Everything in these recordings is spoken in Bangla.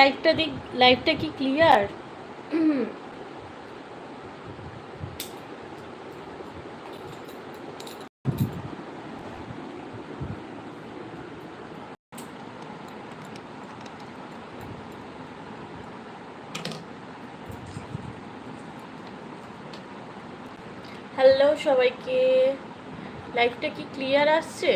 লাইভটা দিক লাইভটা কি ক্লিয়ার হ্যালো সবাইকে। লাইভটা কি ক্লিয়ার আসছে?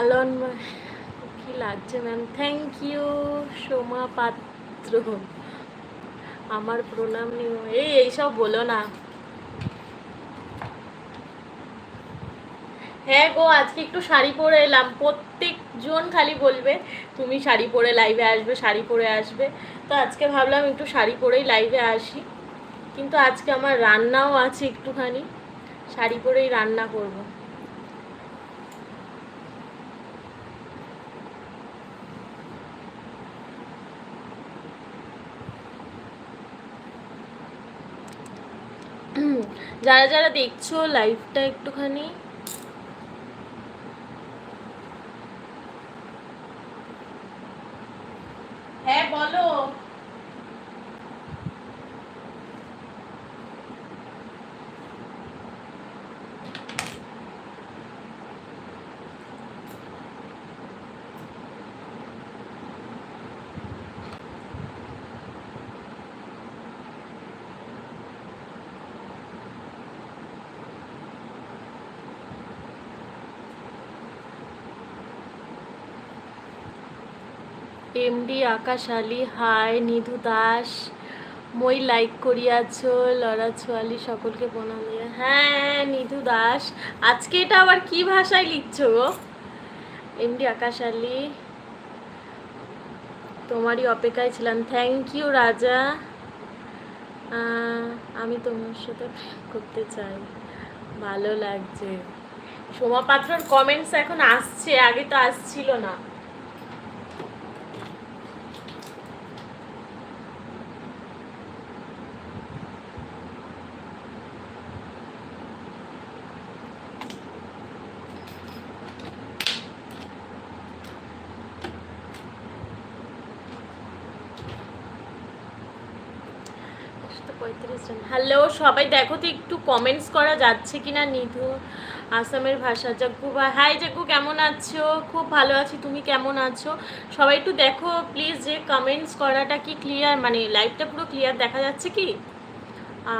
আলন কি লাগছে ম্যাম থ্যাংক ইউ সোমা পাত্র। আমার প্রণাম নিও। এই এইসব বলো না। হ্যাঁ গো, আজকে একটু শাড়ি পরে এলাম। প্রত্যেকজন খালি বলবে, তুমি শাড়ি পরে লাইভে আসবে, শাড়ি পরে আসবে। তো আজকে ভাবলাম একটু শাড়ি পরেই লাইভে আসি। কিন্তু আজকে আমার রান্নাও আছে একটুখানি। শাড়ি পরেই রান্না করব। যারা যারা দেখছ লাইভটা একটুখানি হ্যাঁ বলো এমডি আকাশ আলী, হাই নিধু দাস, মই লাইক করিয়াছ লড়া ছোয়ালি সকলকে প্রণাম দিয়ে। হ্যাঁ নিধু দাস, আজকে এটা আবার কি ভাষায় লিখছো গো? এমডি আকাশ আলী, তোমারই অপেক্ষায় ছিলাম। থ্যাংক ইউ রাজা। আমি তোমার সাথে করতে চাই। ভালো লাগছে। সোমা পাত্রর কমেন্টস এখন আসছে, আগে তো আসছিল না। হ্যালো সবাই দেখো তো একটু কমেন্টস করা যাচ্ছে কিনা নিধু, আসামের ভাষা জাগ্গু বা হাই জাগ্গু কেমন আছো? খুব ভালো আছি, তুমি কেমন আছো? সবাই একটু দেখো প্লিজ যে কমেন্টস করাটা কি ক্লিয়ার মানে লাইভটা পুরো ক্লিয়ার দেখা যাচ্ছে কি?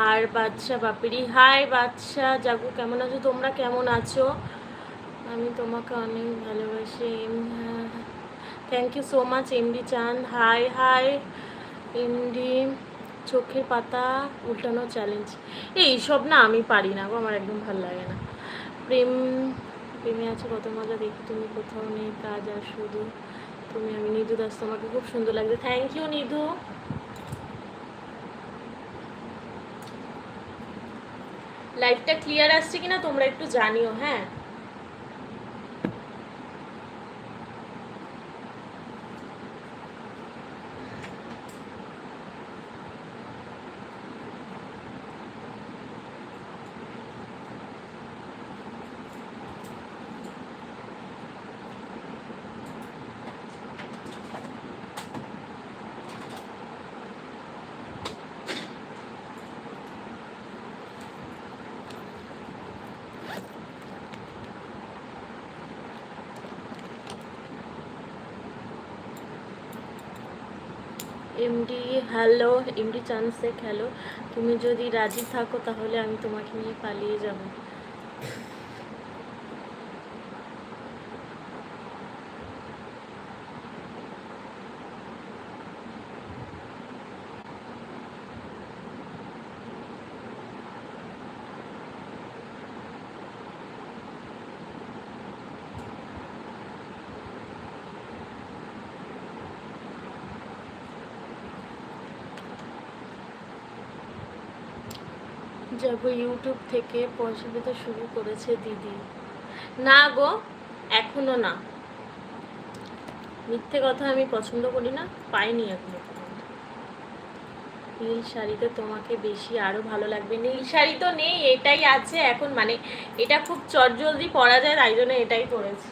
আর বাদশা বাপিরি হাই বাদশা জাগু কেমন আছো? তোমরা কেমন আছো? আমি তোমাকে অনেক ভালোবাসি। Thank you so much MD Chand hi hi MD চোখের পাতা উল্টানো চ্যালেঞ্জ এই সব না আমি পারি না গো, আমার একদম ভালো লাগে না। প্রেম, প্রেমে আছে কত মজা, দেখি তুমি কোথাও নেই, কাজ আর শুধু। তুমি আমি নিধু দাস, তোমাকে খুব সুন্দর লাগছে। Thank you Nidhu. লাইভটা ক্লিয়ার আসছে কিনা তোমরা একটু জানিও হ্যাঁ? এমডি হ্যালো এমডি চান্সেক হ্যালো তুমি যদি রাজি থাকো, তাহলে আমি তোমাকে নিয়ে পালিয়ে যাব। যাব ইউটিউব থেকে পয়সা পেতে শুরু করেছে দিদি। না গো, এখনও না। মিথ্যে কথা আমি পছন্দ করি না, পাইনি এখনও। নীল শাড়িতে তোমাকে বেশি আরও ভালো লাগবে। নীল শাড়ি তো নেই, এটাই আছে এখন। মানে এটা খুব চটজলদি পরা যায়, তাই জন্য এটাই পরেছি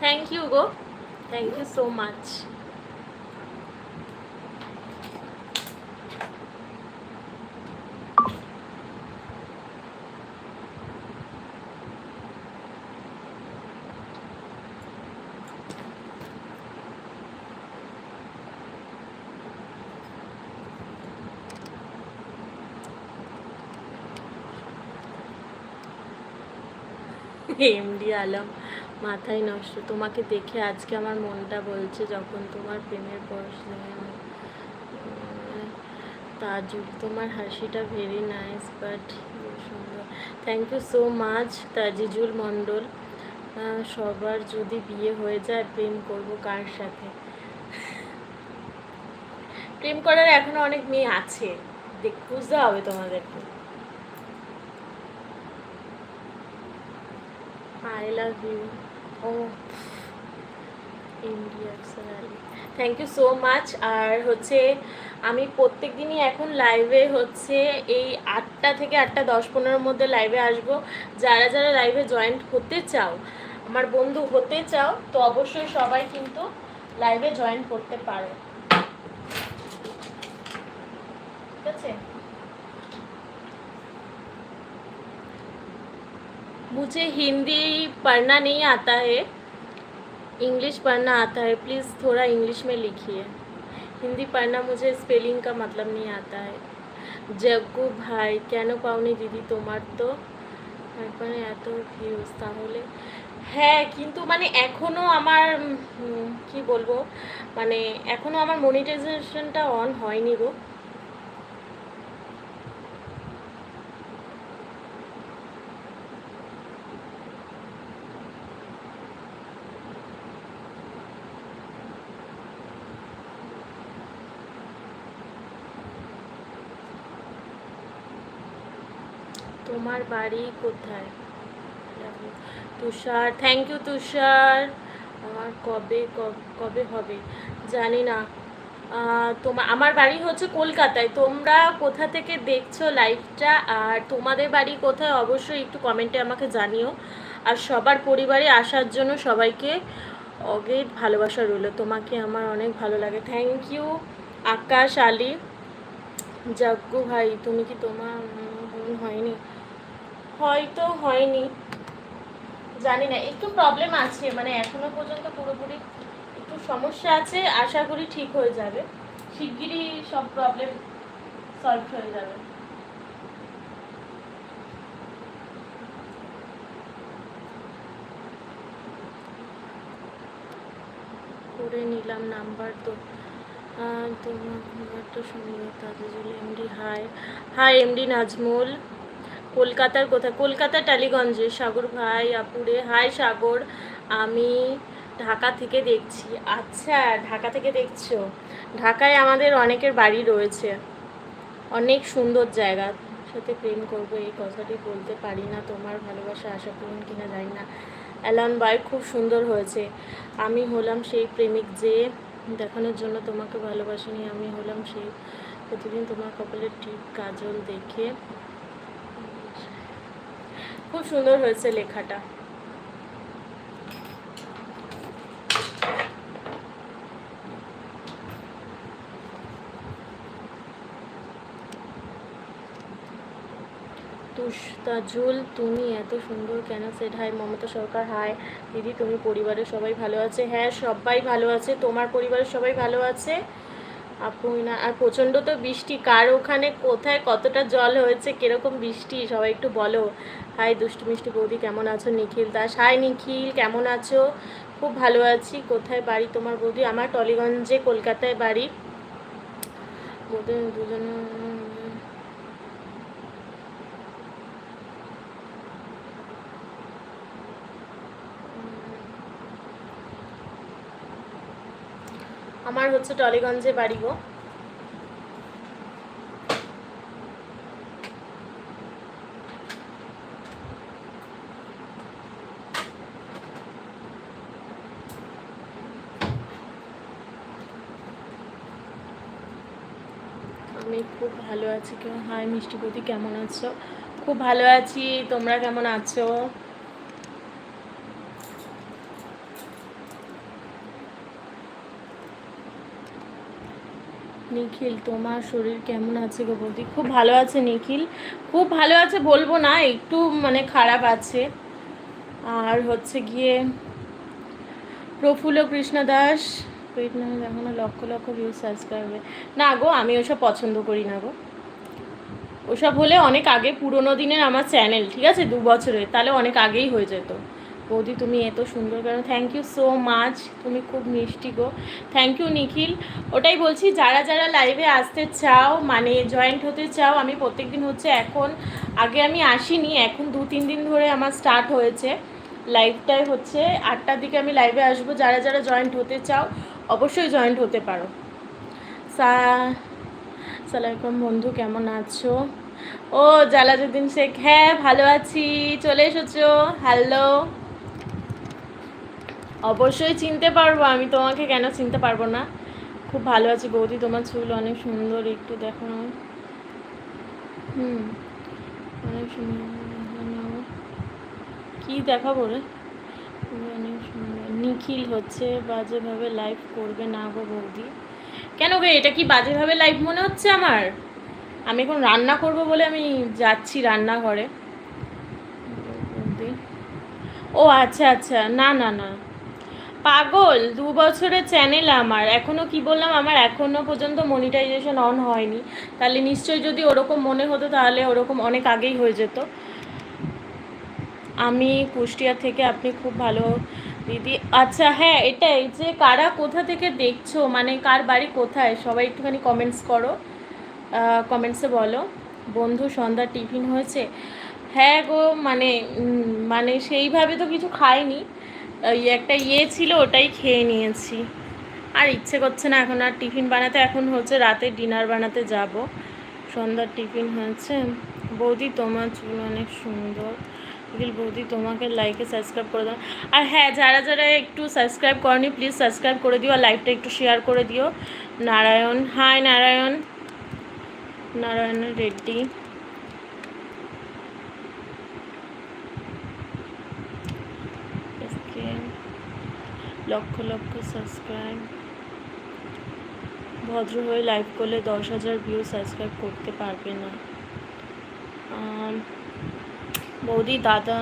thank you go thank you so much MD Alam মাথায় নষ্ট। তোমাকে দেখে আজকে আমার মনটা বলছে যখন তোমার প্রেমের বয়স তাজুল তোমার হাসিটা ভেরি নাইস বাট সুন্দর। Thank you so much Tajizul Mondal. সবার যদি বিয়ে হয়ে যায়, প্রেম করব কার সাথে? প্রেম করার এখনও অনেক মেয়ে আছে। দেখ, বুঝতে হবে তোমাদেরকে। আই লাভ ইউ ও থ্যাংক ইউ সো মাচ আর হচ্ছে, আমি প্রত্যেক দিনই এখন লাইভে হচ্ছে এই আটটা থেকে আটটা দশ পনেরোর মধ্যে লাইভে আসব। যারা যারা লাইভে জয়েন্ট হতে চাও, আমার বন্ধু হতে চাও, তো অবশ্যই সবাই কিন্তু লাইভে জয়েন করতে পারো। ঠিক আছে? मुझे हिंदी पढ़ना नहीं आता है इंग्लिश पढ़ना आता है प्लीज़ थोड़ा इंग्लिश में लिखिए हिंदी पढ़ना मुझे स्पेलिंग का मतलब नहीं आता है জগ্গু ভাই কেন পাওনি দিদি তোমার তো একবারে এত ভিউজ তাহলে হ্যাঁ কিন্তু মানে এখনো আমার উম, কি বলবো মানে এখনো আমার মনিটাইজেশনটা অন হয়নি গো তোমার বাড়ি কোথায়? Tushar thank you Tushar. আমার কবে, কব- হবে? জানি না। তোমার আমার বাড়ি হচ্ছে কলকাতায়। তোমরা কোথা থেকে দেখছ লাইভটা আর তোমাদের বাড়ি কোথায়? অবশ্যই একটু কমেন্টে আমাকে জানিও। আর সবার পরিবারে আসার জন্য সবাইকে অগেট ভালোবাসা রইল। তোমাকে আমার অনেক ভালো লাগে। থ্যাংক ইউ আকাশ আলী জাগ্গু ভাই, তুমি কি তোমার হয়নি হয়তো হয়নি। জানি না, একটু প্রবলেম আছে মানে এখনও পর্যন্ত পুরোপুরি একটু সমস্যা আছে, আশা করি ঠিক হয়ে যাবে। শিগগিরই সব প্রবলেম সলভ হয়ে যাবে। করে নিলাম নাম্বার তো। তোমার নাম্বারটা সুন্দর Tajul MD hi hi MD Nazmul. কলকাতার কোথায়? কলকাতা, টালিগঞ্জে। সাগর ভাই, আপুরে। হাই, সাগর। আমি ঢাকা থেকে দেখছি। আচ্ছা ঢাকা থেকে দেখছ? ঢাকায় আমাদের অনেকের বাড়ি রয়েছে। অনেক সুন্দর জায়গা। সাথে প্রেম করব, এই কথাটি বলতে পারি না। তোমার ভালোবাসা আশা পূরণ কিনা জানি না। অ্যালন বাই খুব সুন্দর হয়েছে। আমি হলাম সেই প্রেমিক যে দেখানোর জন্য তোমাকে ভালোবাসিনি। আমি হলাম সেই প্রতিদিন তোমার কপালের টিপ, কাজল দেখে। খুব সুন্দর হয়েছে লেখাটা। পুস্তাজুল তুমি এত সুন্দর কেন সেট? হাই মমতা সরকার হাই দিদি, তুমি পরিবারের সবাই ভালো আছে? হ্যাঁ সবাই ভালো আছে। তোমার পরিবারের সবাই ভালো আছে? আপু না, আর প্রচণ্ড তো বৃষ্টি। কার ওখানে কোথায় কতটা জল হয়েছে, কীরকম বৃষ্টি? সবাই একটু বলো। হাই, দুষ্টু মিষ্টি বৌদি, কেমন আছো? নিখিল দাস। হাই, নিখিল, কেমন আছো? খুব ভালো আছি। কোথায় বাড়ি তোমার বৌদি? আমার টলিগঞ্জে কলকাতায় বাড়ি। বৌদি, দুজনে আমার হচ্ছে টলিগঞ্জে বাড়ি গো। আমি খুব ভালো আছি। কেউ হাই মিষ্টি কেমন আছো? খুব ভালো আছি। তোমরা কেমন আছো? নিখিল, তোমার শরীর কেমন আছে গো বৌদি? খুব ভালো আছে নিখিল। খুব ভালো আছে বলব না, একটু মানে খারাপ আছে। আর হচ্ছে গিয়ে প্রফুল্ল কৃষ্ণ দাস এখনও লক্ষ লক্ষ ভিউ সাবস্ক্রাইবে না গো, আমি ওসব পছন্দ করি না গো। ওসব হলে অনেক আগে, পুরোনো দিনের আমার চ্যানেল ঠিক আছে? দু বছরের, তাহলে অনেক আগেই হয়ে যেত। বৌদি, তুমি এত সুন্দর কেন? থ্যাংক ইউ সো মাচ তুমি খুব মিষ্টি গো। থ্যাংক ইউ নিখিল। ওটাই বলছি, যারা যারা লাইভে আসতে চাও মানে জয়েন্ট হতে চাও, আমি প্রত্যেক দিন হচ্ছে এখন, আগে আমি আসিনি, এখন দু, তিন দিন ধরে আমার স্টার্ট হয়েছে। লাইভটাই হচ্ছে। আটটার দিকে আমি লাইভে আসব। যারা যারা জয়েন্ট হতে চাও, অবশ্যই জয়েন্ট হতে পারো। সা সালাইকুম বন্ধু, কেমন আছো? ও জালাজুদ্দিন শেখ। হ্যাঁ ভালো আছি। চলে এসেছ। হ্যালো অবশ্যই চিনতে পারব, আমি তোমাকে কেন চিনতে পারব না। খুব ভালো আছি বৌদি, তোমার চুল অনেক সুন্দর, একটু দেখো হুম, অনেক সুন্দর কী দেখাবো রে? অনেক সুন্দর, নিখিল হচ্ছে, বাজেভাবে লাইভ করবে না গো বৌদি। কেন গো, এটা কি বাজেভাবে লাইভ মনে হচ্ছে আমার? আমি এখন রান্না করব বলে আমি যাচ্ছি রান্নাঘরে। ও আচ্ছা আচ্ছা না না না। পাগল, দু বছরের চ্যানেল আমার। এখনও কি বললাম, আমার এখনও পর্যন্ত মনিটাইজেশন অন হয়নি। তাহলে নিশ্চয়ই যদি ওরকম মনে হতো, তাহলে ওরকম অনেক আগেই হয়ে যেত। আমি কুষ্টিয়া থেকে, আপনি খুব ভালো দিদি। আচ্ছা হ্যাঁ এটাই যে কারা কোথা থেকে দেখছ? মানে কার বাড়ি কোথায়? সবাই একটুখানি কমেন্টস করো। কমেন্টসে বলো। বন্ধু সন্ধ্যা টিফিন হয়েছে? হ্যাঁ গো মানে মানে সেইভাবে তো কিছু খাইনি। ওই একটা ইয়ে ছিল, ওটাই খেয়ে নিয়েছি। আর ইচ্ছে করছে না, এখন আর টিফিন বানাতে। এখন হচ্ছে রাতে ডিনার বানাতে যাব। সন্ধ্যার টিফিন হয়েছে। বৌদি তোমার চুল অনেক সুন্দর। বৌদি তোমাকে লাইকে সাবস্ক্রাইব করে দাও। আর হ্যাঁ যারা যারা একটু সাবস্ক্রাইব করনি প্লিজ সাবস্ক্রাইব করে দিও। আর লাইভটা একটু শেয়ার করে দিও। নারায়ণ হাই নারায়ণ। নারায়ণ রেড্ডি। লক্ষ লক্ষ সাবস্ক্রাইব ভদ্র হয়ে লাইভ করলে দশ হাজার ভিউ সাবস্ক্রাইব করতে পারবে না। বৌদি, দাদা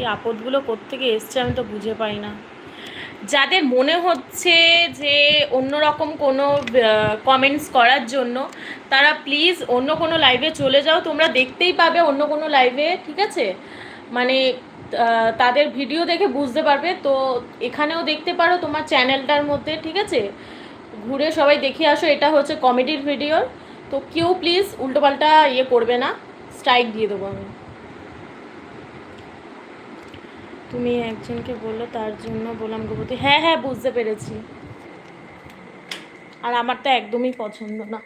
এই আপদগুলো কোত্থেকে এসছে আমি তো বুঝে পাই না। যাদের মনে হচ্ছে যে অন্যরকম কোনো কমেন্টস করার জন্য, তারা প্লিজ অন্য কোনো লাইভে চলে যাও। তোমরা দেখতেই পাবে অন্য কোনো লাইভে ঠিক আছে? মানে তাদের ভিডিও দেখে বুঝতে পারবে। তো এখানেও দেখতে পারো তোমার চ্যানেলটার মধ্যে, ঠিক আছে? ঘুরে সবাই দেখে আসো, এটা হচ্ছে কমেডির ভিডিও তো কেউ প্লিজ উল্টোপাল্টা ইয়ে করবে না স্ট্রাইক দিয়ে দেবো আমি। তুমি একজনকে বলল, তার জন্য বললাম গোপতি। হ্যাঁ হ্যাঁ বুঝতে পেরেছি। আর আমার তো একদমই পছন্দ না।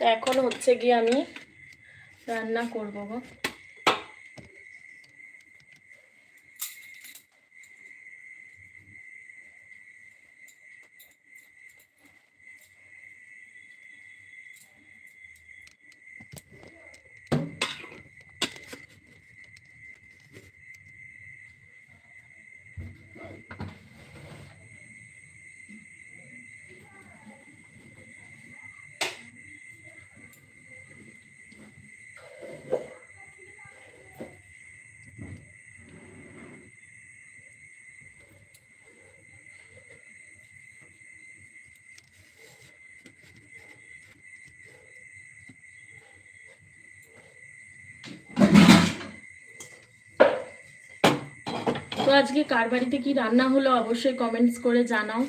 তো এখন হচ্ছে গিয়ে আমি রান্না করব গো। আজকে কার বাড়িতে কি রান্না হলো অবশ্যই কমেন্টস করে জানাও।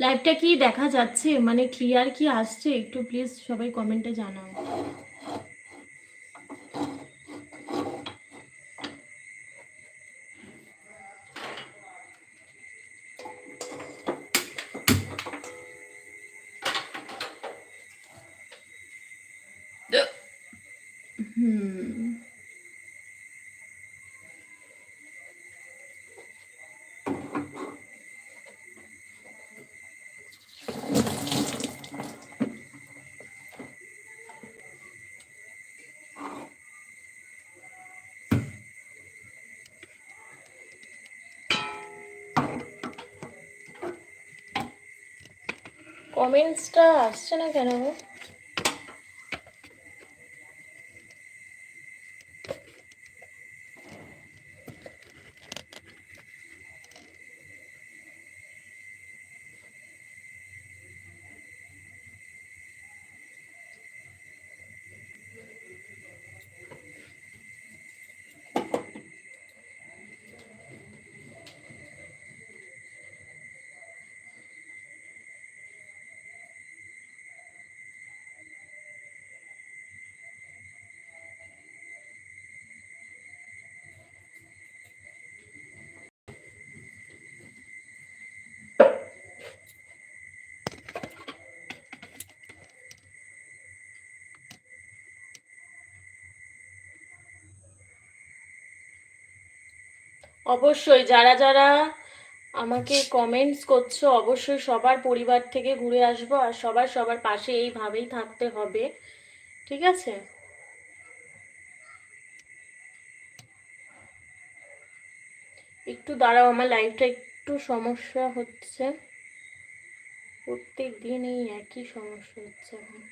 লাইভটা কি দেখা যাচ্ছে? মানে ক্লিয়ার কি আসছে? একটু প্লিজ সবাই কমেন্টে জানাও। কমেন্টসটা আসছে না কেন? অবশ্যই, যারা যারা আমাকে কমেন্টস করছ, অবশ্যই সবার পরিবার থেকে ঘুরে আসব আর সবার সবার পাশে এইভাবেই থাকতে হবে, ঠিক আছে? একটু দাঁড়াও, আমার লাইফটা একটু সমস্যা হচ্ছে। প্রত্যেক দিন এই একই সমস্যা হচ্ছে এখন।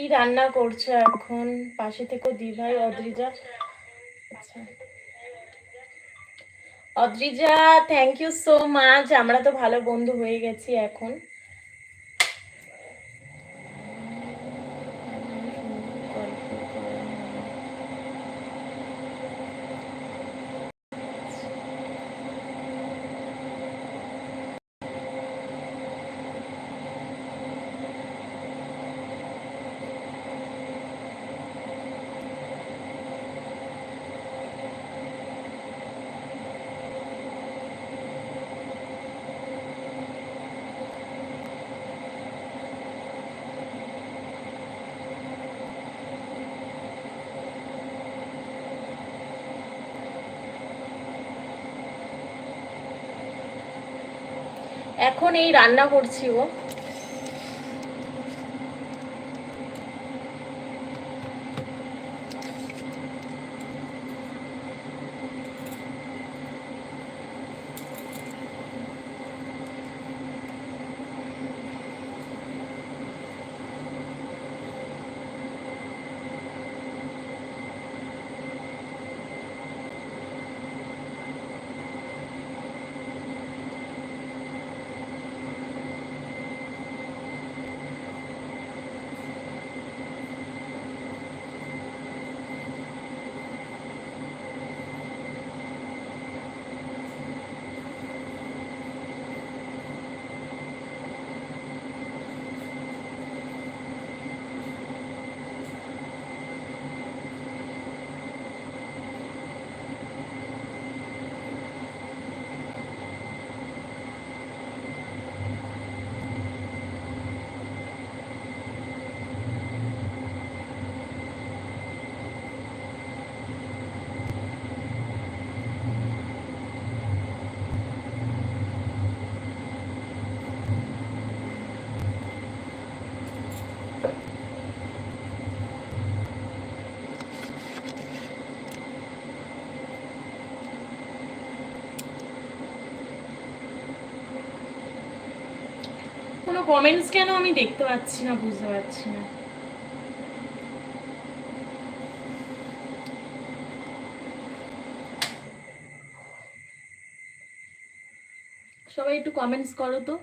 কি রান্না করছ এখন? পাশে থেকে দিভাই, অদ্রিজা। আচ্ছা। Adrija thank you so much আমরা তো ভালো বন্ধু হয়ে গেছি এখন। এখন এই রান্না করছি ও। কোনো কমেন্টস কেন আমি দেখতে পাচ্ছি না, বুঝতে পারছি না। সবাই একটু কমেন্টস করো তো।